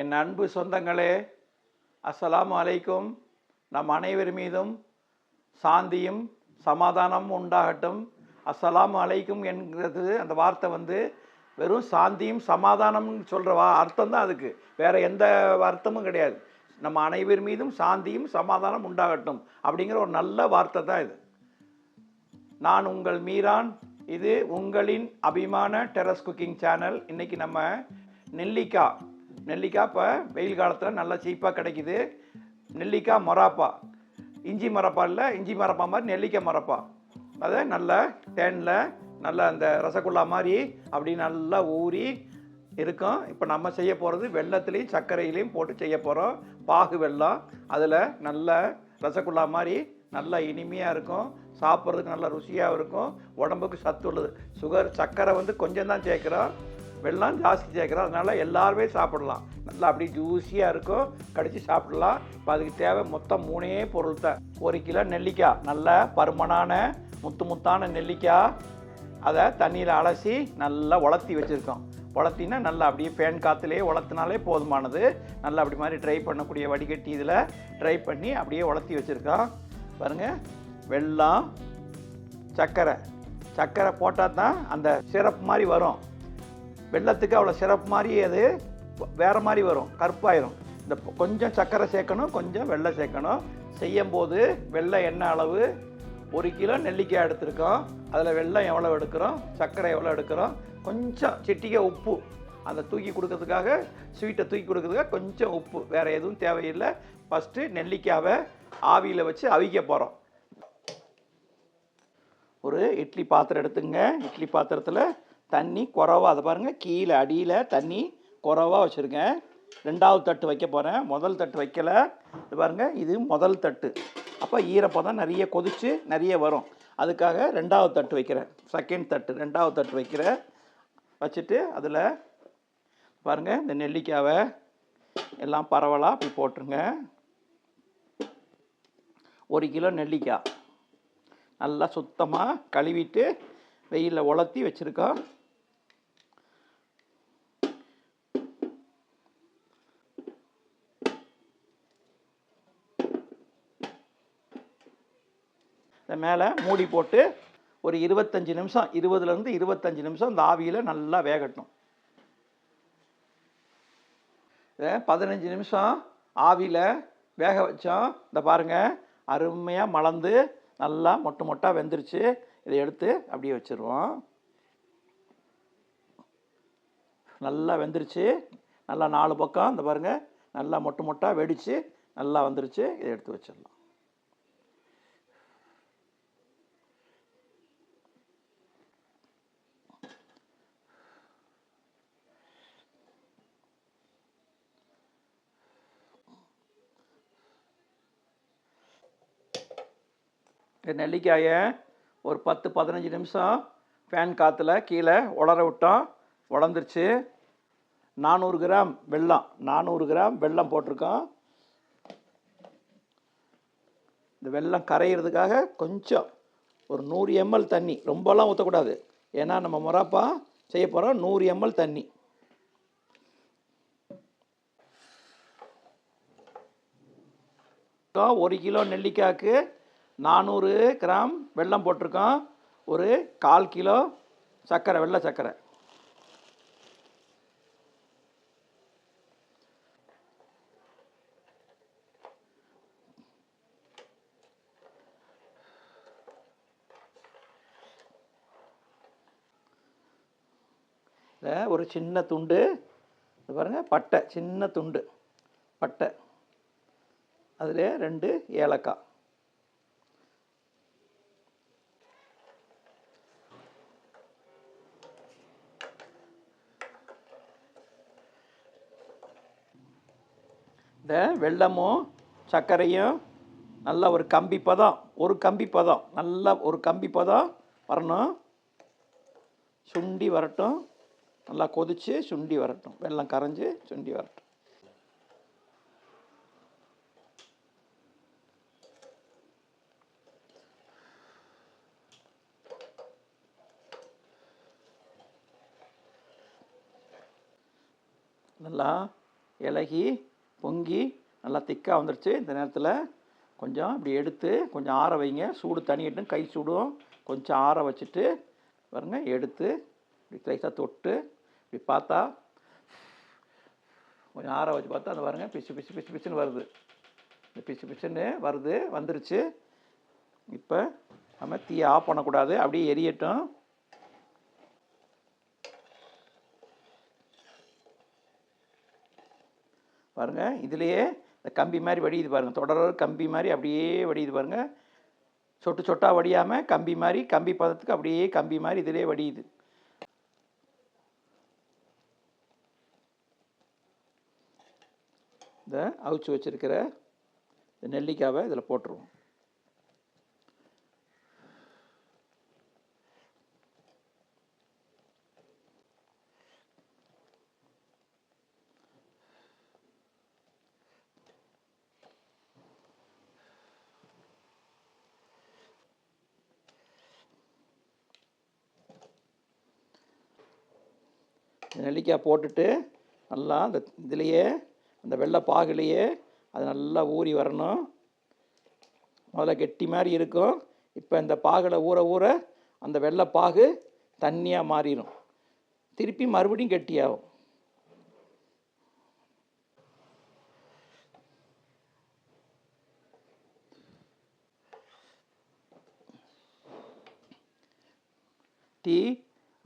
என் அன்பு சொந்தங்களே அஸ்ஸலாமு அலைக்கும். நம் அனைவர் மீதும் சாந்தியும் சமாதானமும் உண்டாகட்டும். அஸ்ஸலாமு அலைக்கும் என்கிறது அந்த வார்த்தை வந்து வெறும் சாந்தியும் சமாதானம்னு சொல்கிற வா அர்த்தம் தான் அதுக்கு. வேற எந்த அர்த்தமும் கிடையாது. நம்ம அனைவர் மீதும் சாந்தியும் சமாதானம் உண்டாகட்டும் அப்படிங்கிற ஒரு நல்ல வார்த்தை தான் இது. நான் உங்கள் மீரான். இது உங்களின் அபிமான டெரஸ் குக்கிங் சேனல். இன்றைக்கி நம்ம நெல்லிக்காய் நெல்லிக்காய் இப்போ வெயில் காலத்தில் நல்லா சீப்பாக கிடைக்குது. நெல்லிக்காய் மொராப்பா. இஞ்சி மரப்பா இல்லை இஞ்சி மரப்பா மாதிரி நெல்லிக்காய் மரப்பா. அதை நல்லா தேனில் நல்லா அந்த ரசகுல்லா மாதிரி அப்படி நல்லா ஊறி இருக்கும். இப்போ நம்ம செய்ய போகிறது வெள்ளத்துலேயும் சர்க்கரையிலையும் போட்டு செய்ய போகிறோம் பாகு வெல்லம் அதில் நல்ல ரசகுல்லா மாதிரி நல்லா இனிமையாக இருக்கும். சாப்பிட்றதுக்கு நல்லா ருசியாக இருக்கும். உடம்புக்கு சத்து உள்ளது. சுகர் சர்க்கரை வந்து கொஞ்சம் தான் சேர்க்குறோம். வெள்ளம் ஜாஸ்தி சேர்க்குறோம் அதனால் எல்லாருமே சாப்பிடலாம். நல்லா அப்படி ஜூஸியாக இருக்கும். கடித்து சாப்பிடலாம். இப்போ அதுக்கு தேவை மொத்தம் மூணே பொருள் தான் ஒரு கிலோ நெல்லிக்காய். நல்ல பருமனான முத்து முத்தான நெல்லிக்காய். அதை தண்ணியில் அலசி நல்லா உலர்த்தி வச்சுருக்கோம். உலர்த்தினா நல்லா அப்படியே ஃபேன் காற்றுலேயே உலர்த்தினாலே போதுமானது. நல்லா அப்படி மாதிரி ட்ரை பண்ணக்கூடிய வடிகட்டி இதில் ட்ரை பண்ணி அப்படியே உலர்த்தி வச்சுருக்கோம். பாருங்கள் வெல்லம் சர்க்கரை சர்க்கரை போட்டால் தான் அந்த சிரப் மாதிரி வரும். வெள்ளத்துக்கு அவ்வளோ சிறப்பு மாதிரி அது வேறு மாதிரி வரும் கருப்பாயிரும். இந்த கொஞ்சம் சர்க்கரை சேர்க்கணும் கொஞ்சம் வெள்ளை சேர்க்கணும். செய்யும் போது வெள்ளம் என்ன அளவு ஒரு கிலோ நெல்லிக்காய் எடுத்திருக்கோம். அதில் வெள்ளம் எவ்வளோ எடுக்கிறோம்? சர்க்கரை எவ்வளோ எடுக்கிறோம்? கொஞ்சம் சிட்டிகை உப்பு. அந்த தூக்கி கொடுக்கறதுக்காக ஸ்வீட்டை தூக்கி கொடுக்கறதுக்காக கொஞ்சம் உப்பு. வேறு எதுவும் தேவையில்லை. ஃபஸ்ட்டு நெல்லிக்காவை ஆவியில் வச்சு அவிக்க போகிறோம் ஒரு இட்லி பாத்திரம் எடுத்துங்க இட்லி பாத்திரத்தில் தண்ணி குறவாக அதை பாருங்கள் கீழே அடியில் தண்ணி குறவாக வச்சுருக்கேன். ரெண்டாவது தட்டு வைக்க போகிறேன் முதல் தட்டு வைக்கல. இது பாருங்கள் இது முதல் தட்டு. அப்போ ஈரப்பதம் நிறைய கொதிச்சு நிறைய வரும். அதுக்காக ரெண்டாவது தட்டு வைக்கிறேன். செகண்ட் தட்டு ரெண்டாவது தட்டு வைக்கிறேன் வச்சுட்டு அதில் பாருங்கள் இந்த நெல்லிக்காவை எல்லாம் பரவலாக அப்படி போட்டுருங்க. ஒரு கிலோ நெல்லிக்காய். நல்லா சுத்தமாக கழுவிட்டு வெயிலில் உலர்த்தி வச்சுருக்கோம். இந்த மேலே மூடி போட்டு ஒரு இருபத்தஞ்சி நிமிஷம் இருபதுலேருந்து இருபத்தஞ்சி நிமிஷம் இந்த ஆவியில் நல்லா வேகட்டும். இதை பதினஞ்சு நிமிஷம் ஆவியில் வேக வச்சோம் இந்த பாருங்கள் அருமையாக மலர்ந்து நல்லா மொட்டு மொட்டாக வெந்துருச்சு. இதை எடுத்து அப்படியே வச்சுருவோம். நல்லா வெந்துருச்சு. நல்லா நாலு பக்கம் இந்த பாருங்கள் நல்லா மொட்டு மொட்டாக வெடித்து நல்லா வந்துருச்சு. இதை எடுத்து வச்சிடலாம். நெல்லிக்காயை ஒரு பத்து பதினஞ்சு நிமிஷம் ஃபேன் காற்றுல கீழே உலர விட்டோம் உலர்ந்துருச்சு நானூறு கிராம் வெல்லம் நானூறு கிராம் வெல்லம் போட்டிருக்கோம். இந்த வெல்லம் கரையிறதுக்காக கொஞ்சம் ஒரு நூறு எம்எல் தண்ணி ரொம்பலாம் ஊற்றக்கூடாது ஏன்னா நம்ம முறாப்பா செய்ய போகிறோம் நூறு எம்எல் தண்ணி. ஒரு கிலோ நெல்லிக்காய்க்கு நானூறு கிராம் வெல்லம் போட்டிருக்கோம். ஒரு கால் கிலோ சர்க்கரை வெள்ளை சர்க்கரை. இதில் ஒரு சின்ன துண்டு இது பாருங்கள் பட்டை சின்ன துண்டு பட்டை. அதில் ரெண்டு ஏலக்காய். இந்த வெல்லமும் சர்க்கரையும் நல்ல ஒரு கம்பி பதம் ஒரு கம்பி பதம் நல்ல ஒரு கம்பி பதம் வரணும். சுண்டி வரட்டும். நல்லா கொதித்து சுண்டி வரட்டும். வெள்ளம் கரைஞ்சி சுண்டி வரட்டும். நல்லா இலகி பொங்கி நல்லா திக்காக வந்துருச்சு. இந்த நேரத்தில் கொஞ்சம் இப்படி எடுத்து கொஞ்சம் ஆற வைங்க. சூடு தனியட்டும் கை சூடும். கொஞ்சம் ஆற வச்சுட்டு பாருங்க எடுத்து இப்படி லைட்டாக தொட்டு இப்படி பார்த்தா கொஞ்சம் ஆற வச்சு பார்த்தா அந்த பாருங்க பிசு பிசு பிசு பிசுன்னு வருது. இந்த பிசு பிசுன்னு வருது வந்துருச்சு. இப்போ நம்ம தீயை ஆஃப் பண்ணக்கூடாது. அப்படியே எரியட்டும். பாருங்க. இதுலேயே இந்த கம்பி மாதிரி வடியுது பாருங்க. தொடர கம்பி மாதிரி அப்படியே வடியுது பாருங்க. சொட்டு சொட்டா வடியாமல் கம்பி மாதிரி கம்பி பதத்துக்கு அப்படியே கம்பி மாதிரி இதிலே வடியுது. இந்த அவிச்சு வச்சிருக்கிற இந்த நெல்லிக்காவை இதில் போட்டுருவோம். நெல்லிக்காய் போட்டுட்டு நல்லா அந்த இதுலேயே அந்த வெள்ளை பாகுலேயே அது நல்லா ஊறி வரணும். முதல்ல கெட்டி மாதிரி இருக்கும். இப்போ இந்த பாகில் ஊற ஊற அந்த வெள்ளை பாகு தண்ணியாக மாறிடும் திருப்பி மறுபடியும் கெட்டியாகும். டீ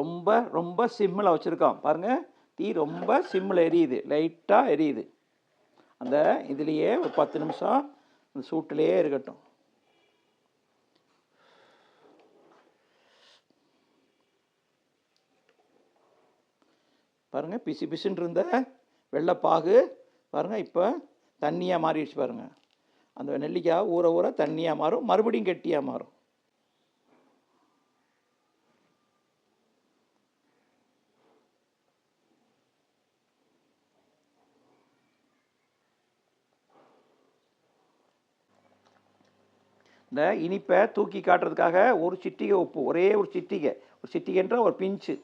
ரொம்ப ரொம்ப சிம்மில் வச்சுருக்கோம் பாருங்கள் தீ ரொம்ப சிம்மில் எரியுது லைட்டாக எரியுது. அந்த இதுலேயே ஒரு பத்து நிமிஷம் அந்த சூட்டிலேயே இருக்கட்டும். பாருங்கள் பிசு பிசுன்னு இருந்த வெள்ளைப்பாகு பாருங்கள் இப்போ தண்ணியாக மாறிடுச்சு பாருங்கள் அந்த நெல்லிக்காய் ஊற ஊற தண்ணியாக மாறும் மறுபடியும் கெட்டியாக மாறும். இந்த இனிப்பை தூக்கி காட்டுறதுக்காக ஒரு சிட்டிகை உப்பு ஒரே ஒரு சிட்டிகை. ஒரு சிட்டிகைன்ற ஒரு பிஞ்சு.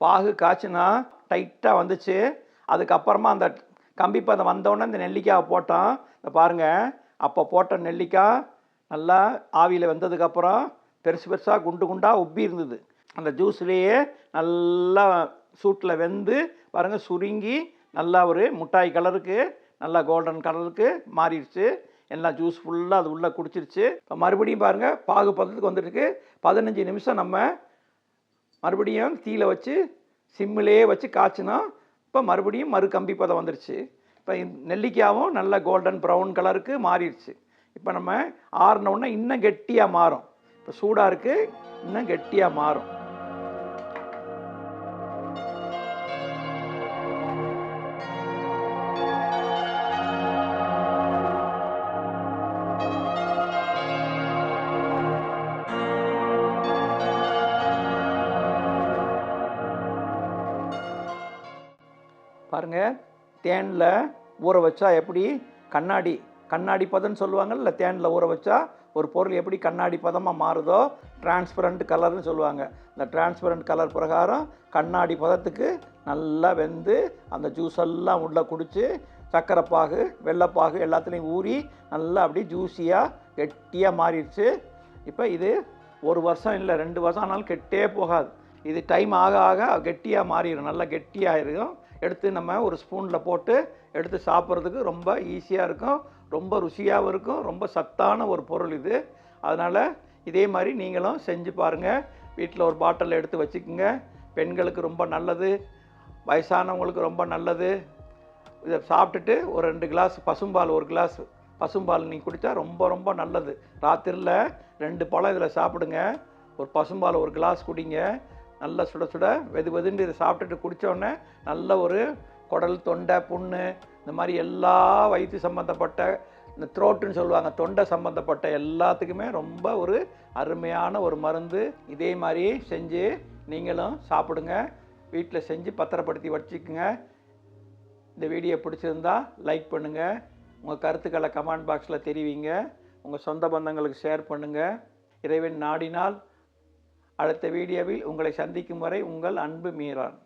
பாகு காய்ச்சினா டைட்டாக வந்துச்சு. அதுக்கப்புறமா அந்த கம்பி பதம் வந்தோடனே இந்த நெல்லிக்காயை போட்டோம். இந்த பாருங்கள் அப்போ போட்ட நெல்லிக்காய் நல்லா ஆவியில் வெந்ததுக்கப்புறம் பெருசு பெருசாக குண்டு குண்டாக உப்பி இருந்தது. அந்த ஜூஸ்லேயே நல்லா சூட்டில் வெந்து பாருங்கள் சுருங்கி நல்லா ஒரு முட்டாய் கலருக்கு நல்லா கோல்டன் கலருக்கு மாறிடுச்சு. எல்லாம் ஜூஸ் ஃபுல்லாக அது உள்ளே குடிச்சிருச்சு. இப்போ மறுபடியும் பாருங்கள் பாகு பதத்துக்கு வந்துருக்கு பதினஞ்சு நிமிஷம் நம்ம மறுபடியும் தீயில் வச்சு சிம்மிலேயே வச்சு காய்ச்சினா இப்போ மறுபடியும் மறு கம்பி பதம் வந்துருச்சு. இப்போ நெல்லிக்காயும் நல்ல கோல்டன் ப்ரௌன் கலருக்கு மாறிடுச்சு. இப்போ நம்ம ஆறினோடனே இன்னும் கெட்டியாக மாறும். இப்போ சூடாக இருக்குது இன்னும் கெட்டியாக மாறும். பாருங்க தேனில் ஊற வச்சா எப்படி? கண்ணாடி. கண்ணாடி பதம்னு சொல்லுவாங்கல்ல தேனில் ஊற வச்சா ஒரு பொருள் எப்படி கண்ணாடி பதமாக மாறுதோ டிரான்ஸ்பரண்ட் கலர்னு சொல்லுவாங்க. இந்த டிரான்ஸ்பரண்ட் கலர் பிரகாரம் கண்ணாடி பதத்துக்கு நல்லா வெந்து அந்த ஜூஸ் எல்லாம் உள்ளே குடித்து சக்கரைப்பாகு வெள்ளைப்பாகு எல்லாத்துலேயும் ஊறி நல்லா அப்படி ஜூஸியாக கெட்டியாக மாறிடுச்சு. இப்போ இது ஒரு வருஷம் இல்லை ரெண்டு வருஷம் ஆனாலும் கெட்டே போகாது. இது டைம் ஆக ஆக கெட்டியாக மாறிடும் நல்லா கெட்டியாகிடும் எடுத்து நம்ம ஒரு ஸ்பூனில் போட்டு எடுத்து சாப்பிட்றதுக்கு ரொம்ப ஈஸியாக இருக்கும். ரொம்ப ருசியாகவும் இருக்கும் ரொம்ப சத்தான ஒரு பொருள் இது. அதனால் இதே மாதிரி நீங்களும் செஞ்சு பாருங்கள் வீட்டில் ஒரு பாட்டில் எடுத்து வச்சுக்கோங்க. பெண்களுக்கு ரொம்ப நல்லது வயசானவங்களுக்கு ரொம்ப நல்லது. இதை சாப்பிட்டுட்டு ஒரு ரெண்டு கிளாஸ் பசும்பால் ஒரு கிளாஸ் பசும்பால் நீங்கள் குடித்தா ரொம்ப ரொம்ப நல்லது. ராத்திரியில் ரெண்டு பழம் இதில் சாப்பிடுங்க. ஒரு பசும்பால் ஒரு கிளாஸ் குடிங்க. நல்லா சுட சுட வெது வெதுன்னு இதை சாப்பிட்டுட்டு குடித்தோடனே நல்ல ஒரு குடல் தொண்டை புண்ணு இந்த மாதிரி எல்லா வயிற்று சம்மந்தப்பட்ட இந்த த்ரோட்டுன்னு சொல்லுவாங்க தொண்டை சம்மந்தப்பட்ட எல்லாத்துக்குமே ரொம்ப ஒரு அருமையான ஒரு மருந்து. இதே மாதிரி செஞ்சு நீங்களும் சாப்பிடுங்க. வீட்டில் செஞ்சு பத்திரப்படுத்தி வச்சுக்கோங்க. இந்த வீடியோ பிடிச்சிருந்தா லைக் பண்ணுங்கள் உங்கள் கருத்துக்களை கமெண்ட் பாக்ஸில் தெரிவிங்க. உங்கள் சொந்த பந்தங்களுக்கு ஷேர் பண்ணுங்கள் இறைவன் நாடினால் அடுத்த வீடியோவில் உங்களை சந்திக்கும் வரை உங்கள் அன்பு மீறான்.